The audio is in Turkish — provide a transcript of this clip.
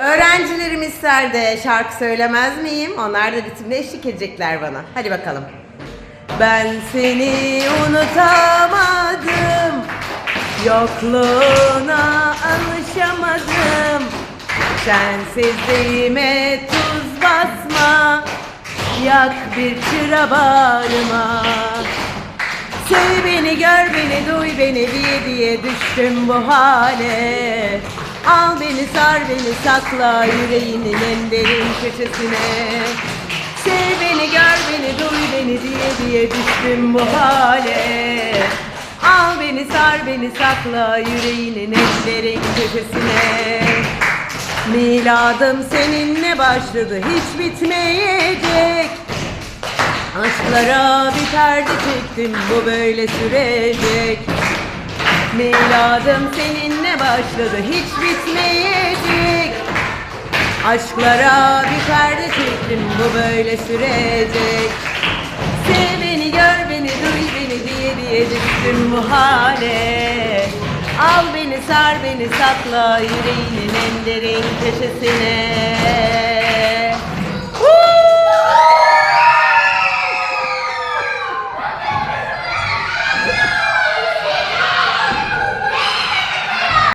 Öğrencilerim ister de şarkı söylemez miyim? Onlar da ritimle eşlik edecekler bana. Hadi bakalım. Ben seni unutamadım. Yokluğuna alışamadım. Sensizliğime tuz basma. Yak bir çıra bağrıma. Sev beni, gör beni, duy beni diye diye düştüm bu hale. Al beni, sar beni, sakla yüreğinin en derin köşesine. Sev beni, gör beni, duy beni diye diye düştüm bu hale. Al beni, sar beni, sakla yüreğinin en derin köşesine. Miladım seninle başladı, hiç bitmeyecek. Aşklara bir perde çektim bu böyle sürecek Miladım seninle başladı hiç bitmeyecek. Aşklara bir perde çektim bu böyle sürecek. Sev beni gör beni duy beni diye diye düştüm bu hale. Al beni sar beni sakla yüreğinin en derin köşesine